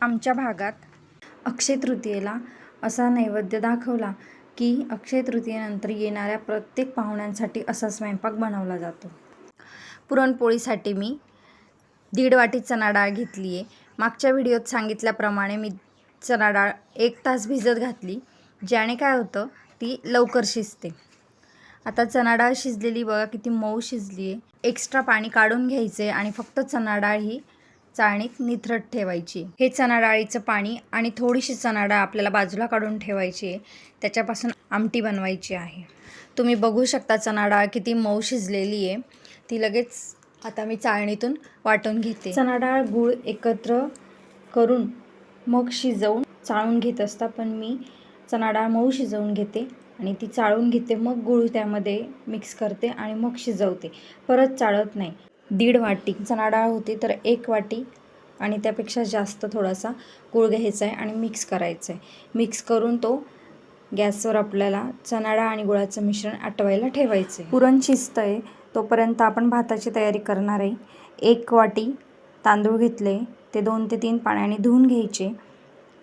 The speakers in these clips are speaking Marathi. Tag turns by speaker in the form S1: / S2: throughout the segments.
S1: आमच्या भागात अक्षय तृतीयेला असा नैवेद्य दाखवला की अक्षय तृतीयेनंतर येणाऱ्या प्रत्येक पाहुण्यांसाठी असा स्वयंपाक बनवला जातो. पुरणपोळीसाठी मी दीड वाटी चणा डाळ घेतली आहे. मागच्या व्हिडिओत सांगितल्याप्रमाणे मी चणा डाळ एक तास भिजत घातली ज्याने काय होतं ती लवकर शिजते. आता चणा डाळ शिजलेली बघा किती मऊ शिजली आहे. एक्स्ट्रा पाणी काढून घ्यायचे आणि फक्त चणा डाळ ही चाळणीत निथरट ठेवायची. हे चणा डाळीचं पाणी आणि थोडीशी चणा डाळ आपल्याला बाजूला काढून ठेवायची. आहे त्याच्यापासून आमटी बनवायची आहे. तुम्ही बघू शकता चणा डाळ किती मऊ शिजलेली आहे. ती लगेच आता मी चाळणीतून वाटून घेते. चणा डाळ गूळ एकत्र करून मग शिजवून चाळून घेत असता पण मी चणा डाळ मऊ शिजवून घेते आणि ती चाळून घेते. मग गूळ त्यामध्ये मिक्स करते आणि मग शिजवते. परत चाळत नाही. दीड वाटी. चणा डाळ होती तर एक वाटी आणि त्यापेक्षा जास्त थोडासा गूळ घ्यायचा आहे आणि मिक्स करायचं आहे मिक्स करून तो गॅसवर आपल्याला चणा डाळ आणि गुळाचं मिश्रण आटवायला ठेवायचं आहे पुरण शिजतं आहे तोपर्यंत आपण भाताची तयारी करणार आहे. एक वाटी तांदूळ घेतले ते दोन ते तीन पाण्याने धुवून घ्यायचे.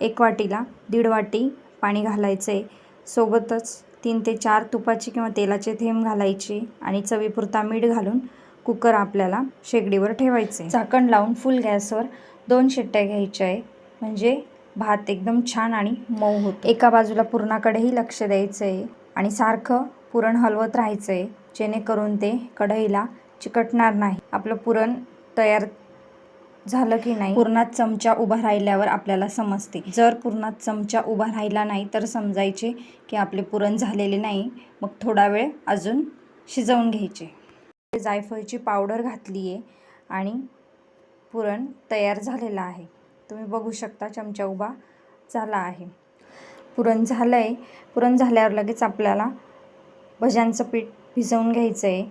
S1: एक वाटीला दीड वाटी पाणी घालायचं आहे सोबतच तीन ते चार तुपाचे किंवा तेलाचे थेंब घालायचे आणि चवीपुरता मीठ घालून कुकर आपल्याला शेगडीवर ठेवायचे. झाकण लावून फुल गॅसवर दोन शिट्ट्या घ्यायच्या आहे म्हणजे भात एकदम छान आणि मऊ होतो. एका बाजूला पुरणाकडेही लक्ष द्यायचं आहे आणि सारखं पुरण हलवत राहायचं आहे जेणेकरून ते कढईला चिकटणार नाही. आपलं पुरण तयार झालं की नाही पुरणात चमचा उभा राहिल्यावर आपल्याला समजते. जर पुरणात चमचा उभा राहिला नाही तर समजायचे की आपले पुरण झालेले नाही. मग थोडा वेळ अजून शिजवून घ्यायचे. जायफळची पावडर घातली आहे आणि पुरण तयार झालेला आहे. तुम्ही बघू शकता चमचा उभा झाला आहे. पुरण झालं आहे पुरण झाल्यावर लगेच आपल्याला भज्यांचं पीठ भिजवून घ्यायचं आहे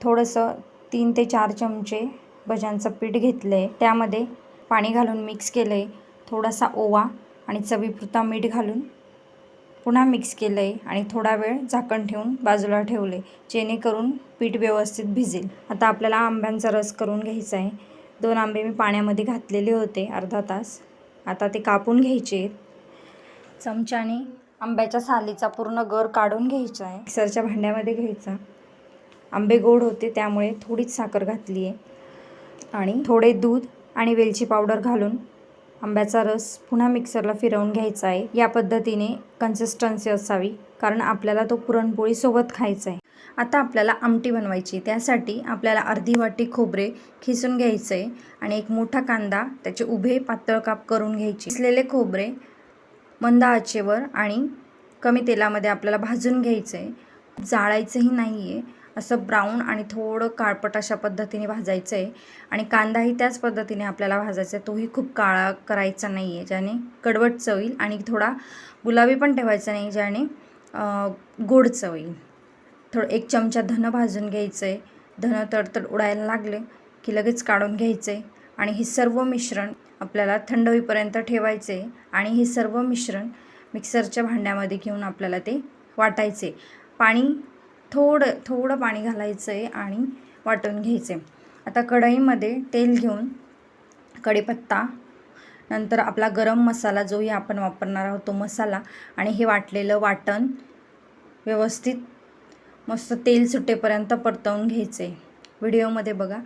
S1: थोडंसं तीन ते चार चमचे भज्यांचं पीठ घेतलं आहे त्यामध्ये पाणी घालून मिक्स केलं आहे थोडासा ओवा आणि चवीपुरता मीठ घालून पुन्हा मिक्स केलं आहे आणि थोडा वेळ झाकण ठेवून बाजूला ठेवले जेणेकरून पीठ व्यवस्थित भिजेल. आता आपल्याला आंब्यांचा रस करून घ्यायचा आहे. दोन आंबे मी पाण्यामध्ये घातलेले होते अर्धा तास. आता ते कापून घ्यायचे आहेत. चमच्याने आंब्याच्या सालीचा पूर्ण गर काढून घ्यायचा आहे. मिक्सरच्या भांड्यामध्ये घ्यायचा. आंबे गोड होते त्यामुळे थोडीच साखर घातली आहे आणि थोडे दूध आणि वेलची पावडर घालून आंब्याचा रस पुन्हा मिक्सरला फिरवून घ्यायचा आहे. या पद्धतीने कन्सिस्टन्सी असावी कारण आपल्याला तो पुरणपोळीसोबत खायचा आहे. आता आपल्याला आमटी बनवायची त्यासाठी आपल्याला अर्धी वाटी खोबरे खिसून घ्यायचं आहे आणि एक मोठा कांदा त्याचे उभे पातळ काप करून घ्यायचे किसलेले खोबरे मंद आचेवर आणि कमी तेलामध्ये आपल्याला भाजून घ्यायचं आहे. जाळायचंही नाही आहे असं ब्राऊन आणि थोडं काळपट अशा पद्धतीने भाजायचं आहे आणि कांदाही त्याच पद्धतीने आपल्याला भाजायचा आहे तोही खूप काळा करायचा नाही आहे ज्याने कडवट चव येईल आणि थोडा गुलाबी पण ठेवायचा नाही ज्याने गोड चव येईल. थोडं एक चमचा धनं भाजून घ्यायचं आहे धनं तडतड उडायला लागले की लगेच काढून घ्यायचं आहे आणि हे सर्व मिश्रण आपल्याला थंड होईपर्यंत ठेवायचे आणि हे सर्व मिश्रण मिक्सरच्या भांड्यामध्ये घेऊन आपल्याला ते वाटायचे पाणी थोडं थोडं पाणी घालायचं आहे आणि वाटून घ्यायचे आता कढईमध्ये तेल घेऊन कढीपत्ता नंतर आपला गरम मसाला जोही आपण वापरणार आहोत तो मसाला आणि हे वाटलेलं वाटण व्यवस्थित मस्त तेल सुटेपर्यंत परतवून घ्यायचे व्हिडिओमध्ये बघा.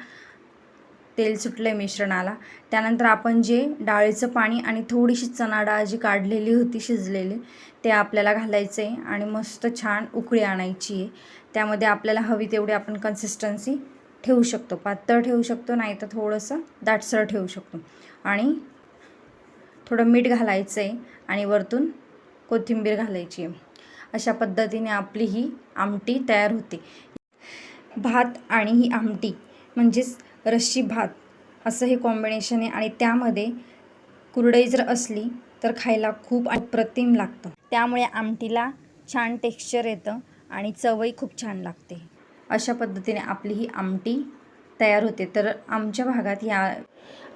S1: तेल सुटलं आहे मिश्रणाला. त्यानंतर आपण जे डाळीचं पाणी आणि थोडीशी चणा डाळ जी काढलेली होती शिजलेली ते आपल्याला घालायचं आहे आणि मस्त छान उकळी आणायची आहे. त्यामध्ये आपल्याला हवी तेवढी आपण कन्सिस्टन्सी ठेवू शकतो. पातळ ठेवू शकतो नाही तर थोडंसं दाटसर ठेवू शकतो. आणि थोडं मीठ घालायचं आहे आणि वरतून कोथिंबीर घालायची आहे. अशा पद्धतीने आपली ही आमटी तयार होते. भात आणि ही आमटी म्हणजेच रश्शी भात असं हे कॉम्बिनेशन आहे आणि त्यामध्ये कुरडई जर असली तर खायला खूप अप्रतिम लागतं. त्यामुळे आमटीला छान टेक्स्चर येतं आणि चवही खूप छान लागते. अशा पद्धतीने आपली ही आमटी तयार होते. तर आमच्या भागात या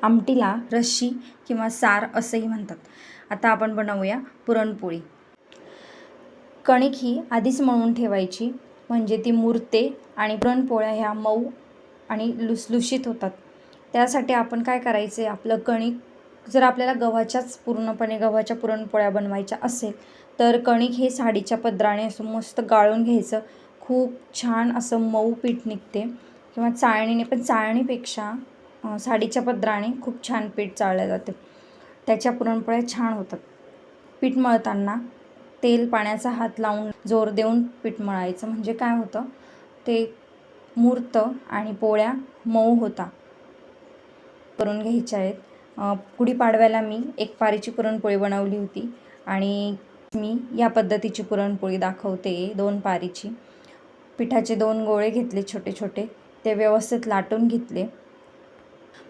S1: आमटीला रस्सी किंवा सार असंही म्हणतात. आता आपण बनवूया पुरणपोळी. कणिक ही आधीच मळून ठेवायची. म्हणजे ती मुरते आणि पुरणपोळ्या ह्या मऊ आणि लुसलुशीत होतात. त्यासाठी आपण काय करायचे? आपलं कणिक जर आपल्याला गव्हाच्याच पूर्णपणे गव्हाच्या पुरणपोळ्या बनवायच्या असेल तर कणिक हे साडीच्या पदराने असं मस्त गाळून घ्यायचं. खूप छान असं मऊ पीठ निघते. किंवा चाळणीने पण चाळणीपेक्षा साडीच्या पदराने खूप छान पीठ चाळलं जाते. त्याच्या पुरणपोळ्या छान होतात. पीठ मळताना तेल पाण्याचा हात लावून जोर देऊन पीठ मळायचं. म्हणजे काय होतं? ते मूर्त आणि पोळ्या मऊ होता. करून घ्यायच्या आहेत. गुढीपाडव्याला मी एक पारीची पुरणपोळी बनवली होती आणि मी या पद्धतीची पुरणपोळी दाखवते दोन पारीची. पिठाचे दोन गोळे घेतले छोटे छोटे. ते व्यवस्थित लाटून घेतले.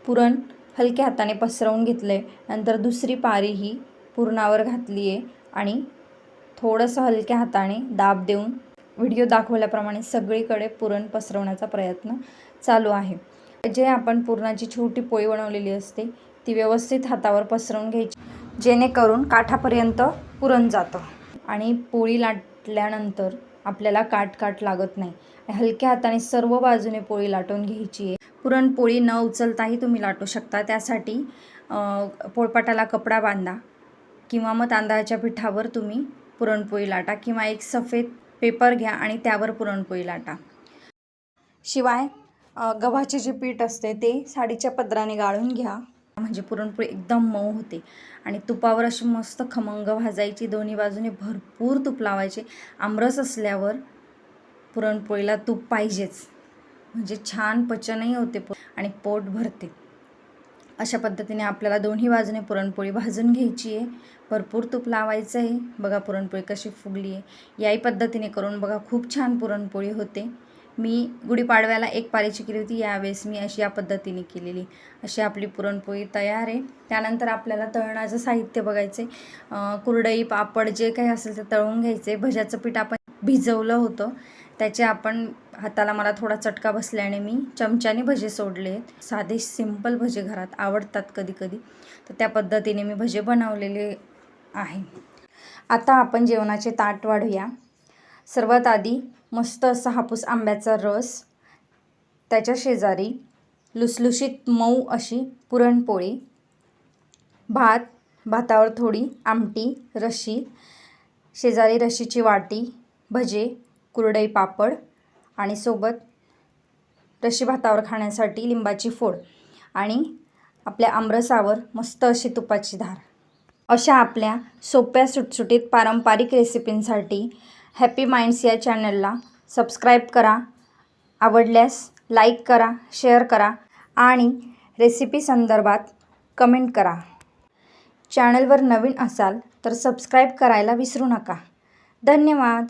S1: पुरण हलक्या हाताने पसरवून घेतले. नंतर दुसरी पारी ही पुरणावर घातली आहे आणि थोडंसं हलक्या हाताने दाब देऊन व्हिडिओ दाखवल्याप्रमाणे सगळीकडे पुरण पसरवण्याचा प्रयत्न चालू आहे. जे आपण पुरणाची छोटी पोळी बनवलेली असते ती व्यवस्थित हातावर पसरवून घ्यायची जेणेकरून काठापर्यंत पुरण जातं. आणि पोळी लाटल्यानंतर आपल्याला काट काट लागत नाही. हलक्या हाताने सर्व बाजूने पोळी लाटून घ्यायची आहे. पुरणपोळी न उचलताही तुम्ही लाटू शकता. त्यासाठी पोळपाटाला कपडा बांधा किंवा मग तांदळाच्या पिठावर तुम्ही पुरणपोळी लाटा किंवा एक सफेद पेपर घ्या आणि त्यावर पुरणपोळी लाटा. शिवाय गव्हाचे जे पीठ असते ते साडीच्या पदराने गाळून घ्या. म्हणजे पुरणपोळी एकदम मऊ होते. आणि तुपावर अशी मस्त खमंग भाजायची. दोन्ही बाजूने भरपूर तूप लावायचे. आमरस असल्यावर पुरणपोळीला तूप पाहिजेच. म्हणजे छान पचनही होते. आणि पोट भरते. अशा पद्धतीने आपल्याला दोन्ही बाजूने पुरणपोळी भाजून घ्यायची आहे. भरपूर तूप लावायचं आहे. बघा पुरणपोळी कशी फुगली आहे. याही पद्धतीने करून बघा खूप छान पुरणपोळी होते. मी गुढीपाडव्याला एक पारीची केली होती. यावेळेस मी अशी या पद्धतीने केलेली. अशी आपली पुरणपोळी तयार आहे. त्यानंतर आपल्याला तळणाचं साहित्य बघायचं आहे कुरडई पापड जे काही असेल ते तळून घ्यायचे भज्याचं पीठ आपण भिजवलं होतं. त्याचे आपण हाताला मला थोडा चटका बसल्याने मी चमच्याने भजे सोडले. साधे सिंपल भजे घरात आवडतात कधी कधी तर त्या पद्धतीने मी भजे बनवलेले आहे. आता आपण जेवणाचे ताट वाढूया. सर्वात आधी मस्त असा हापूस आंब्याचा रस त्याच्या शेजारी लुसलुशीत मऊ अशी पुरणपोळी भात भातावर थोडी आमटी रशी शेजारी रशीची वाटी भजे कुरडई पापड आणि सोबत रशी भातावर खाण्यासाठी लिंबाची फोड आणि आपल्या आमरसावर मस्त अशी तुपाची धार. अशा आपल्या सोप्या सुटसुटीत पारंपरिक रेसिपींसाठी हॅपी माइंड्स या चॅनलला सबस्क्राईब करा आवडल्यास लाईक करा शेअर करा आणि रेसिपी संदर्भात कमेंट करा. चॅनलवर नवीन असाल तर सबस्क्राईब करायला विसरू नका. धन्यवाद!